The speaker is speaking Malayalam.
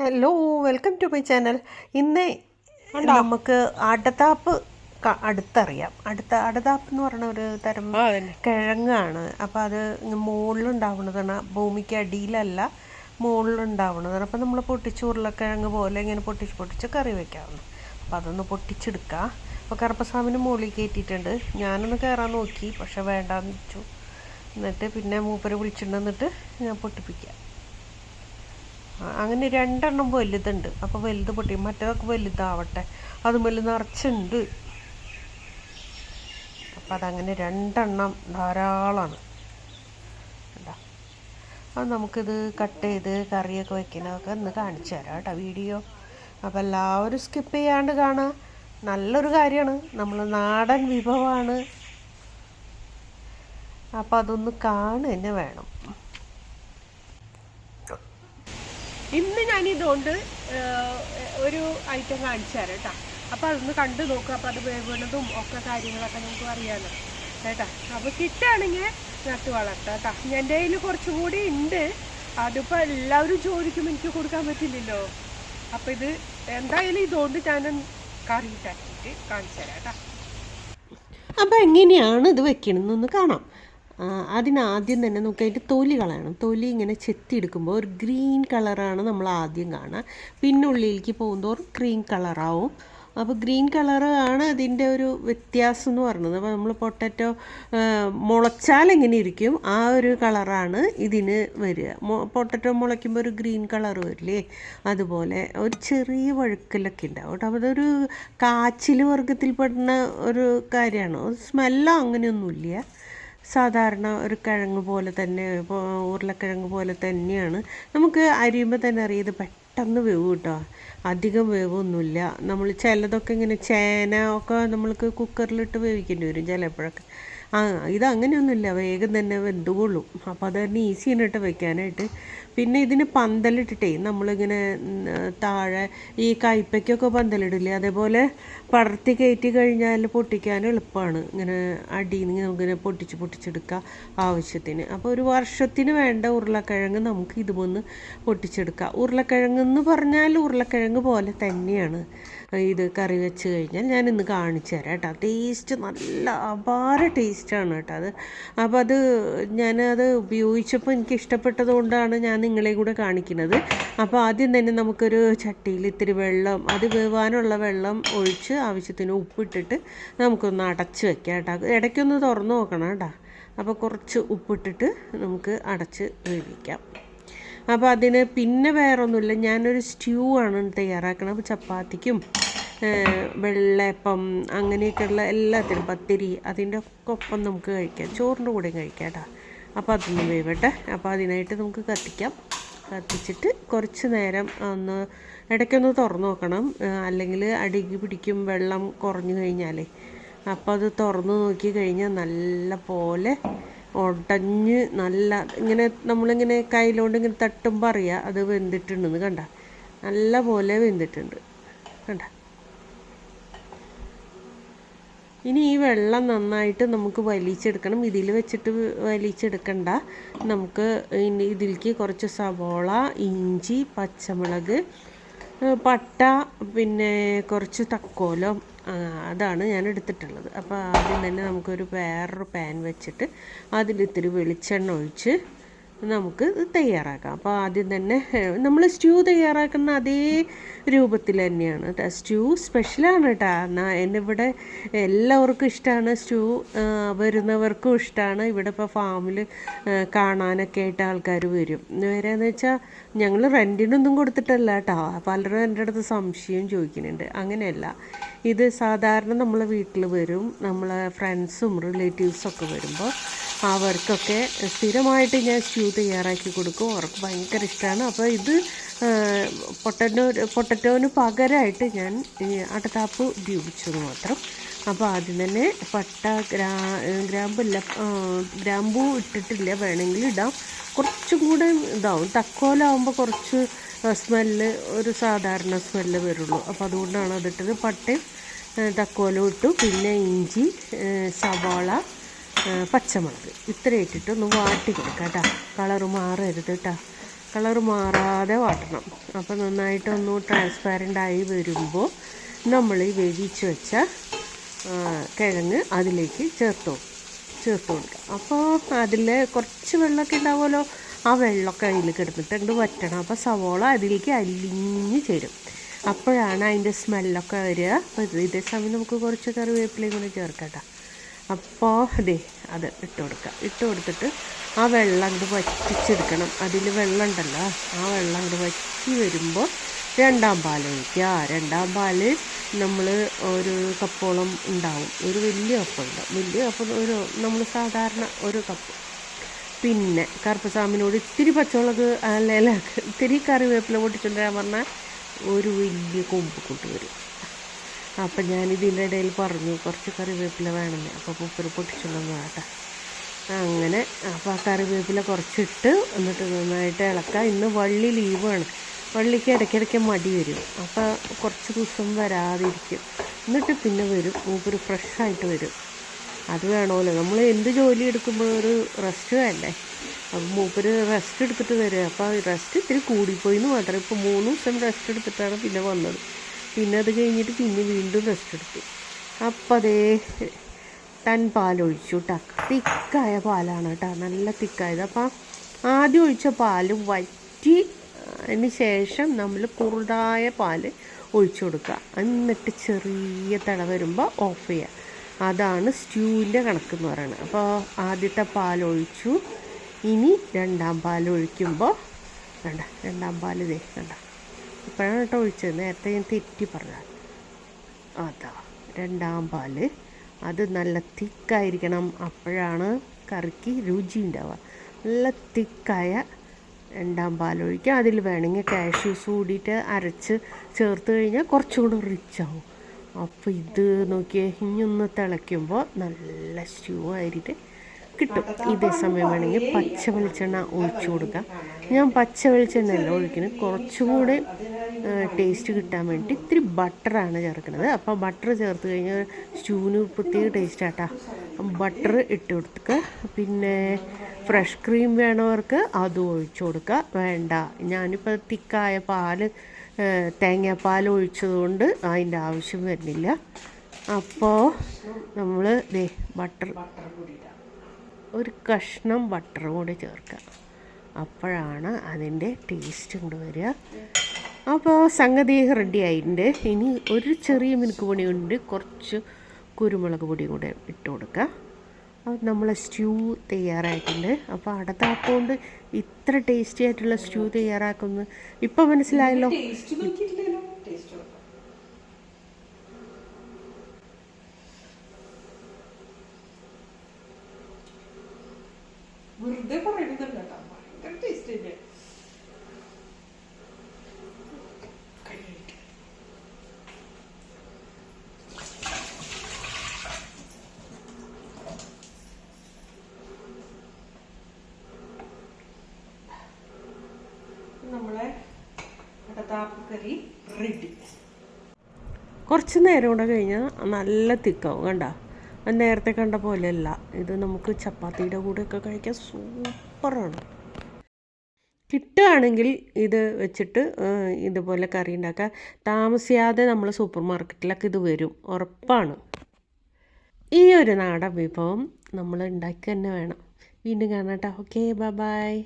Hello welcome to my channel ഇന്ന് നമുക്ക് അടതാപ്പ് അടുത്തറിയാം. അടുത്ത അടതാപ്പ് എന്ന് പറയുന്ന ഒരു തരം കിഴങ്ങാണ്. അപ്പോൾ അത് മുകളിലുണ്ടാവുന്നതാണ്. ഭൂമിക്ക് അടിയിലല്ല മുകളിലുണ്ടാവുന്നതാണ്. അപ്പോൾ നമ്മൾ പൊട്ടിച്ച് ഉരുളക്കിഴങ്ങ് പോലെ ഇങ്ങനെ പൊട്ടിച്ച് പൊട്ടിച്ച് കറി വെക്കാവുന്നു അപ്പോൾ അതൊന്ന് പൊട്ടിച്ചെടുക്കുക അപ്പോൾ കറുപ്പസ്വാമിന് മുകളിൽ കയറ്റിയിട്ടുണ്ട്. ഞാനൊന്ന് കയറാൻ നോക്കി പക്ഷെ വേണ്ടാന്ന് വെച്ചു. എന്നിട്ട് പിന്നെ മൂപ്പര് വിളിച്ചിട്ടുണ്ടെന്നിട്ട് ഞാൻ പൊട്ടിപ്പിക്കാം. അങ്ങനെ രണ്ടെണ്ണം വലുതുണ്ട്. അപ്പോൾ വലുത് പൊട്ടി മറ്റേതൊക്കെ വലുതാവട്ടെ. അതുമല്ല നിറച്ചുണ്ട്. അപ്പം അതങ്ങനെ രണ്ടെണ്ണം ധാരാളമാണ് അത് നമുക്കിത് കട്ട് ചെയ്ത് കറിയൊക്കെ വെക്കുന്നതൊക്കെ ഒന്ന് കാണിച്ചു തരാം കേട്ടോ വീഡിയോ. അപ്പോൾ എല്ലാവരും സ്കിപ്പ് ചെയ്യാണ്ട് കാണുക. നല്ലൊരു കാര്യമാണ്. നമ്മൾ നാടൻ വിഭവമാണ്. അപ്പോൾ അതൊന്ന് കാണുക തന്നെ വേണം. ഇന്ന് ഞാൻ ഇതുകൊണ്ട് ഒരു ഐറ്റം കാണിച്ചു തരാം കേട്ടോ. അപ്പൊ അതൊന്ന് കണ്ടു നോക്കുക അപ്പോൾ അത് വേവുന്നതും ഒക്കെ കാര്യങ്ങളൊക്കെ നമുക്ക് അറിയാലോ. കേട്ടോ? അപ്പോൾ കിട്ടുകയാണെങ്കിൽ നട്ട് വളർത്താം കേട്ടോ. എന്റെ കയ്യിൽ കുറച്ചും കൂടി ഉണ്ട്. അതിപ്പോ എല്ലാവരും ചോദിക്കും എനിക്ക് കൊടുക്കാൻ പറ്റില്ലല്ലോ. അപ്പോൾ ഇത് എന്തായാലും ഇതുകൊണ്ട് ഞാൻ കറി ഉണ്ടാക്കിയിട്ട് കാണിച്ചു തരാം കേട്ടോ. അപ്പോൾ എങ്ങനെയാണ് ഇത് വെക്കണമെന്നൊന്ന് കാണാം. അതിനാദ്യം തന്നെ നമുക്ക് അതിന്റെ തൊലി കളയണം. തൊലി ഇങ്ങനെ ചെത്തിയെടുക്കുമ്പോൾ ഒരു ഗ്രീൻ കളറാണ് നമ്മൾ ആദ്യം കാണുക. പിന്നെ ഉള്ളിലേക്ക് പോകുന്തോറും ഗ്രീൻ കളറാവും. അപ്പോൾ ഗ്രീൻ കളറാണ് അതിന്റെ ഒരു വ്യത്യാസം എന്ന് പറയുന്നത്. അപ്പോൾ നമ്മൾ പൊട്ടറ്റോ മുളച്ചാൽ എങ്ങനെ ഇരിക്കും? ആ ഒരു കളറാണ് ഇതിന് വരിക. പൊട്ടറ്റോ മുളയ്ക്കുമ്പോൾ ഒരു ഗ്രീൻ കളർ വരില്ലേ? അതുപോലെ ഒരു ചെറിയ വഴുക്കലൊക്കെ ഉണ്ടാവും കേട്ടോ. അപ്പോൾ അതൊരു കാച്ചിൽ വർഗത്തിൽപ്പെടുന്ന ഒരു കാര്യമാണ്. സ്മെല്ലോ അങ്ങനെയൊന്നുമില്ല. സാധാരണ ഒരു കിഴങ്ങ് പോലെ തന്നെ ഉരുളക്കിഴങ്ങ് പോലെ തന്നെയാണ്. നമുക്ക് അരിയുമ്പോൾ തന്നെ അറിയാം ഇത് പെട്ടെന്ന് വേവ് കേട്ടോ. അധികം വേവൊന്നുമില്ല. നമ്മൾ ചിലതൊക്കെ ഇങ്ങനെ ചേന ഒക്കെ നമ്മൾക്ക് കുക്കറിലിട്ട് വേവിക്കേണ്ടി വരും ചിലപ്പോഴൊക്കെ. ആ ഇത് അങ്ങനെയൊന്നുമില്ല. വേഗം തന്നെ വെന്തുകൊള്ളും. അപ്പോൾ അത് തന്നെ ഈസിയാണ് കേട്ടോ വെക്കാനായിട്ട്. പിന്നെ ഇതിന് പന്തലിട്ടിട്ടേ നമ്മളിങ്ങനെ താഴെ ഈ കയ്പ്പയ്ക്കൊക്കെ പന്തലിടില്ലേ? അതേപോലെ പടർത്തി കയറ്റി കഴിഞ്ഞാൽ പൊട്ടിക്കാൻ എളുപ്പമാണ് ഇങ്ങനെ അടിയിൽ നിന്ന് നമുക്കിങ്ങനെ പൊട്ടിച്ച് പൊട്ടിച്ചെടുക്കാം ആവശ്യത്തിന്. അപ്പോൾ ഒരു വർഷത്തിന് വേണ്ട ഉരുളക്കിഴങ്ങ് നമുക്ക് ഇതുമൊന്ന് പൊട്ടിച്ചെടുക്കാം. ഉരുളക്കിഴങ്ങ് എന്ന് പറഞ്ഞാൽ ഉരുളക്കിഴങ്ങ് പോലെ തന്നെയാണ്. ഇത് കറി വെച്ച് കഴിഞ്ഞാൽ ഞാൻ ഇന്ന് കാണിച്ചു തരാം കേട്ടോ. ടേസ്റ്റ് നല്ല അപാര ടേസ്റ്റാണ് കേട്ടോ അത്. അപ്പോൾ അത് ഞാനത് ഉപയോഗിച്ചപ്പോൾ എനിക്ക് ഇഷ്ടപ്പെട്ടത് കൊണ്ടാണ് ഞാൻ നിങ്ങളെ കൂടെ കാണിക്കുന്നത്. അപ്പോൾ ആദ്യം തന്നെ നമുക്കൊരു ചട്ടിയിൽ ഇത്തിരി വെള്ളം അത് വേവാനുള്ള വെള്ളം ഒഴിച്ച് ആവശ്യത്തിന് ഉപ്പിട്ടിട്ട് നമുക്കൊന്ന് അടച്ച് വെക്കാം കേട്ടോ. ഇടയ്ക്കൊന്ന് തുറന്ന് നോക്കണം കേട്ടോ. അപ്പോൾ കുറച്ച് ഉപ്പിട്ടിട്ട് നമുക്ക് അടച്ച് വേവിക്കാം. അപ്പോൾ അതിന് പിന്നെ വേറെ ഒന്നുമില്ല ഞാനൊരു സ്റ്റ്യൂ ആണ് തയ്യാറാക്കണം അപ്പോൾ ചപ്പാത്തിക്കും വെള്ളയപ്പം അങ്ങനെയൊക്കെയുള്ള എല്ലാത്തിനും പത്തിരി അതിന്റെ ഒപ്പം നമുക്ക് കഴിക്കാം. ചോറിന്റെ കൂടെയും കഴിക്കാം കേട്ടോ. അപ്പോൾ അതൊന്ന് വേവട്ടെ. അപ്പോൾ അതിനായിട്ട് നമുക്ക് കത്തിക്കാം. കത്തിച്ചിട്ട് കുറച്ച് നേരം ഒന്ന് ഇടയ്ക്കൊന്ന് തുറന്നു നോക്കണം. അല്ലെങ്കിൽ അടിക്ക് പിടിക്കും വെള്ളം കുറഞ്ഞു കഴിഞ്ഞാലേ. അപ്പോൾ അത് തുറന്നു നോക്കി കഴിഞ്ഞാൽ നല്ല പോലെ ഉടഞ്ഞ് നല്ല ഇങ്ങനെ നമ്മളിങ്ങനെ കയ്യിലോണ്ട് ഇങ്ങനെ തട്ടുമ്പോൾ അറിയാം അത് വെന്തിട്ടുണ്ടെന്ന് കണ്ട. നല്ല പോലെ വെന്തിട്ടുണ്ട്. കണ്ട? ഇനി ഈ വെള്ളം നന്നായിട്ട് നമുക്ക് വലിച്ചെടുക്കണം. ഇതിൽ വെച്ചിട്ട് വലിച്ചെടുക്കണ്ട. നമുക്ക് ഇതിലേക്ക് കുറച്ച് സവോള ഇഞ്ചി പച്ചമുളക് പട്ട പിന്നെ കുറച്ച് തക്കോലം അതാണ് ഞാൻ എടുത്തിട്ടുള്ളത് അപ്പോൾ ആദ്യം തന്നെ നമുക്കൊരു വേറൊരു പാൻ വെച്ചിട്ട് അതിലിത്തിരി വെളിച്ചെണ്ണ ഒഴിച്ച് നമുക്ക് തയ്യാറാക്കാം. അപ്പോൾ ആദ്യം തന്നെ നമ്മൾ സ്റ്റ്യൂ തയ്യാറാക്കുന്ന അതേ രൂപത്തിൽ തന്നെയാണ്. കേട്ടോ സ്റ്റ്യൂ സ്പെഷ്യലാണ് കേട്ടോ എന്നാൽ എന്നിവിടെ എല്ലാവർക്കും ഇഷ്ടമാണ് സ്റ്റ്യൂ വരുന്നവർക്കും ഇഷ്ടമാണ് ഇവിടെ ഇപ്പോൾ ഫാമിൽ കാണാനൊക്കെ ആയിട്ട് ആൾക്കാർ വരും. വരാന്ന് വെച്ചാൽ ഞങ്ങൾ റെന്റിനൊന്നും കൊടുത്തിട്ടല്ല കേട്ടോ പലരും എന്റെ അടുത്ത് സംശയം ചോദിക്കുന്നുണ്ട്. അങ്ങനെയല്ല. ഇത് സാധാരണ നമ്മളെ വീട്ടിൽ വരും. നമ്മളെ ഫ്രണ്ട്സും റിലേറ്റീവ്സും ഒക്കെ വരുമ്പോൾ അവർക്കൊക്കെ സ്ഥിരമായിട്ട് ഞാൻ സ്റ്റ്യൂ തയ്യാറാക്കി കൊടുക്കും. അവർക്ക് ഭയങ്കര ഇഷ്ടമാണ് അപ്പോൾ ഇത് പൊട്ടറ്റോ പൊട്ടറ്റോന് പകരമായിട്ട് ഞാൻ അടതാപ്പ് ഉപയോഗിച്ചത് മാത്രം. അപ്പോൾ ആദ്യം തന്നെ പട്ട ഗ്രാ ഗ്രാമ്പില്ല ഗ്രാമ്പൂ ഇട്ടിട്ടില്ല. വേണമെങ്കിൽ ഇടാം. കുറച്ചും കൂടെ ഇതാവും. തക്കോലാവുമ്പോൾ കുറച്ച് സ്മെല്ല് ഒരു സാധാരണ സ്മെല്ല് വരുള്ളൂ. അപ്പോൾ അതുകൊണ്ടാണ് അതിട്ടത്. പട്ടയും തക്കോലും ഇട്ടു. പിന്നെ ഇഞ്ചി സവാള പച്ചമുളക്. ഇത്ര ഇട്ടിട്ട് ഒന്ന് വാട്ടി കൊടുക്കാം കേട്ടോ. കളറ് മാറരുത് കേട്ടോ. കളർ മാറാതെ വാട്ടണം. അപ്പോൾ നന്നായിട്ടൊന്ന് ട്രാൻസ്പാരന്റ് ആയി വരുമ്പോൾ നമ്മൾ ഈ വേവിച്ച് വെച്ച കിഴങ്ങ് അതിലേക്ക് ചേർത്തു. ചേർത്ത് കൊടുക്കുക അപ്പോൾ അതിൽ കുറച്ച് വെള്ളമൊക്കെ ഉണ്ടാവുമല്ലോ ആ വെള്ളമൊക്കെ അതിൽ കിടന്നിട്ട് വറ്റണം. അപ്പോൾ സവോള അതിലേക്ക് അലിഞ്ഞ് ചേരും. അപ്പോഴാണ് അതിന്റെ സ്മെല്ലൊക്കെ വരിക. അപ്പോൾ ഇതേ സമയം നമുക്ക് കുറച്ച് കറിവേപ്പിലയും കൂടി ചേർക്കാം കേട്ടോ. അപ്പോൾ അതെ അത് ഇട്ട് കൊടുക്കുക ഇട്ട് കൊടുത്തിട്ട് ആ വെള്ളം അങ്ങോട്ട് വറ്റിച്ചെടുക്കണം. അതിൽ വെള്ളം ഉണ്ടല്ലോ ആ വെള്ളം അങ്ങോട്ട് വറ്റി വരുമ്പോൾ രണ്ടാം പാൽ ഒഴിക്കുക. രണ്ടാം പാൽ നമ്മൾ ഒരു കപ്പോളം ഉണ്ടാവും. ഒരു വലിയ കപ്പ് ഉണ്ടാവും വലിയ കപ്പ് ഒരു നമ്മൾ സാധാരണ ഒരു കപ്പ്. പിന്നെ കറുപ്പസാമിനോട് ഇത്തിരി പച്ചമുളക് അല്ല ഇത്തിരി കറിവേപ്പില പൊട്ടിച്ചുകൊണ്ടിരാൻ പറഞ്ഞാൽ ഒരു വലിയ കൊമ്പ് കൊണ്ടുവരും അപ്പം ഞാൻ ഇതിന്റെ ഇടയിൽ പറഞ്ഞു കുറച്ച് കറിവേപ്പില വേണമെന്ന് അപ്പോൾ മൂപ്പര് പൊട്ടിച്ചുകൊണ്ടെന്ന് കേട്ടോ അങ്ങനെ അപ്പോൾ ആ കറിവേപ്പില കുറച്ചിട്ട് എന്നിട്ട് നന്നായിട്ട് ഇളക്കുക ഇന്ന് വള്ളി ലീവാണ്. വള്ളിക്ക് ഇടയ്ക്കിടയ്ക്ക് മടി വരും. അപ്പോൾ കുറച്ച് ദിവസം വരാതിരിക്കും. എന്നിട്ട് പിന്നെ വരും. മൂപ്പര് ഫ്രഷായിട്ട് വരും. അത് വേണമല്ലോ. നമ്മൾ എന്ത് ജോലി എടുക്കുമ്പോൾ ഒരു റെസ്റ്റ് വേണ്ടേ? അപ്പം മൂപ്പര് റെസ്റ്റ് എടുത്തിട്ട് വരിക. അപ്പോൾ റെസ്റ്റ് ഇത്തിരി കൂടിപ്പോയി എന്ന് മാത്രം ഇപ്പോൾ മൂന്ന് ദിവസം റെസ്റ്റ് എടുത്തിട്ടാണ് പിന്നെ വന്നത്. പിന്നെ അത് കഴിഞ്ഞിട്ട് പിന്നെ വീണ്ടും റെസ്റ്റ് എടുത്തു. അപ്പം അതേ ടൻ പാലൊഴിച്ചു കേട്ടോ തിക്കായ പാലാണ് കേട്ടോ നല്ല തിക്കായത്. അപ്പം ആദ്യം ഒഴിച്ച പാൽ വറ്റി അതിന് ശേഷം നമ്മൾ കുറുതായ പാൽ ഒഴിച്ചു കൊടുക്കുക എന്നിട്ട് ചെറിയ തിള വരുമ്പോൾ ഓഫ് ചെയ്യുക അതാണ് സ്റ്റ്യൂവിന്റെ കണക്ക് എന്ന് പറയുന്നത് അപ്പോൾ ആദ്യത്തെ പാൽ ഒഴിച്ചു. ഇനി രണ്ടാം പാൽ ഒഴിക്കുമ്പോൾ വേണ്ട രണ്ടാം പാൽ ഇതേ വേണ്ട. ഇപ്പോഴാണ് കേട്ടോ ഒഴിച്ചത്. നേരത്തെ ഞാൻ തെറ്റി പറഞ്ഞാൽ അതാ രണ്ടാം പാൽ. അത് നല്ല തിക്കായിരിക്കണം. അപ്പോഴാണ് കറിക്ക് രുചി ഉണ്ടാവുക. നല്ല തിക്കായ രണ്ടാം പാലൊഴിക്കുക അതിൽ വേണമെങ്കിൽ കാഷ്യൂസ് കൂടിയിട്ട് അരച്ച് ചേർത്ത് കഴിഞ്ഞാൽ കുറച്ചും കൂടെ റിച്ച് ആവും. അപ്പോൾ ഇത് നോക്കിയേ ഒന്ന് തിളയ്ക്കുമ്പോൾ നല്ല സ്റ്റ്യൂ ആയിട്ട് കിട്ടും. ഇതേ സമയം വേണമെങ്കിൽ പച്ച വെളിച്ചെണ്ണ ഒഴിച്ചു കൊടുക്കുക ഞാൻ പച്ച വെളിച്ചെണ്ണയല്ല ഒഴിക്കുന്നത്. കുറച്ചുകൂടെ ടേസ്റ്റ് കിട്ടാൻ വേണ്ടി ഇത്തിരി ബട്ടറാണ് ചേർക്കുന്നത്. അപ്പോൾ ബട്ടർ ചേർത്ത് കഴിഞ്ഞാൽ സ്റ്റൂവിന് പ്രത്യേക ടേസ്റ്റ് ആട്ടാ. ബട്ടർ ഇട്ട് കൊടുക്കുക. പിന്നെ ഫ്രഷ് ക്രീം വേണവർക്ക് അതും ഒഴിച്ചു കൊടുക്കുക. വേണ്ട. ഞാനിപ്പോൾ തിക്കായ ഏഹ്, തേങ്ങാപ്പാൽ ഒഴിച്ചതുകൊണ്ട് അതിന്റെ ആവശ്യം വരുന്നില്ല. അപ്പോൾ നമ്മൾ ദേ ബട്ടർ ഒരു കഷ്ണം ബട്ടറും കൂടി ചേർക്കുക. അപ്പോഴാണ് അതിന്റെ ടേസ്റ്റ് കൊണ്ട് വരിക. അപ്പോൾ സംഗതി റെഡി ആയിട്ടുണ്ട്. ഇനി ഒരു ചെറിയ മിനുക്ക് പൊടി കൊണ്ട് കുറച്ച് കുരുമുളക് പൊടി കൂടെ ഇട്ട് കൊടുക്കുക. അപ്പോൾ നമ്മൾ സ്റ്റ്യൂ തയ്യാറായിട്ടുണ്ട്. അപ്പോൾ അടതാപ്പുകൊണ്ട് ഇത്ര ടേസ്റ്റി ആയിട്ടുള്ള സ്റ്റ്യൂ തയ്യാറാക്കുന്നു. ഇപ്പം മനസ്സിലായല്ലോ ടേസ്റ്റ് നോക്കിയിട്ടില്ലല്ലോ ടേസ്റ്റ് നോക്കാം വെറുതെ പറയുന്നതല്ല കേട്ടോ. ഭയങ്കര ടേസ്റ്റ് റെഡി കുറച്ച് നേരം കൂടെ കഴിഞ്ഞാൽ നല്ല തിക്കാവും കണ്ട? നേരത്തെ കണ്ട പോലെയല്ല. ഇത് നമുക്ക് ചപ്പാത്തിയുടെ കൂടെയൊക്കെ കഴിക്കാൻ സൂപ്പറാണ്. കിട്ടുകയാണെങ്കിൽ ഇത് വെച്ചിട്ട് ഇതുപോലെ കറി ഉണ്ടാക്കുക താമസിയാതെ നമ്മൾ സൂപ്പർ മാർക്കറ്റിലൊക്കെ ഇത് വരും. ഉറപ്പാണ്. ഈ ഒരു നാടൻ വിഭവം നമ്മൾ ഉണ്ടാക്കി തന്നെ വേണം. വീണ്ടും കാണാം കേട്ടോ. Okay bye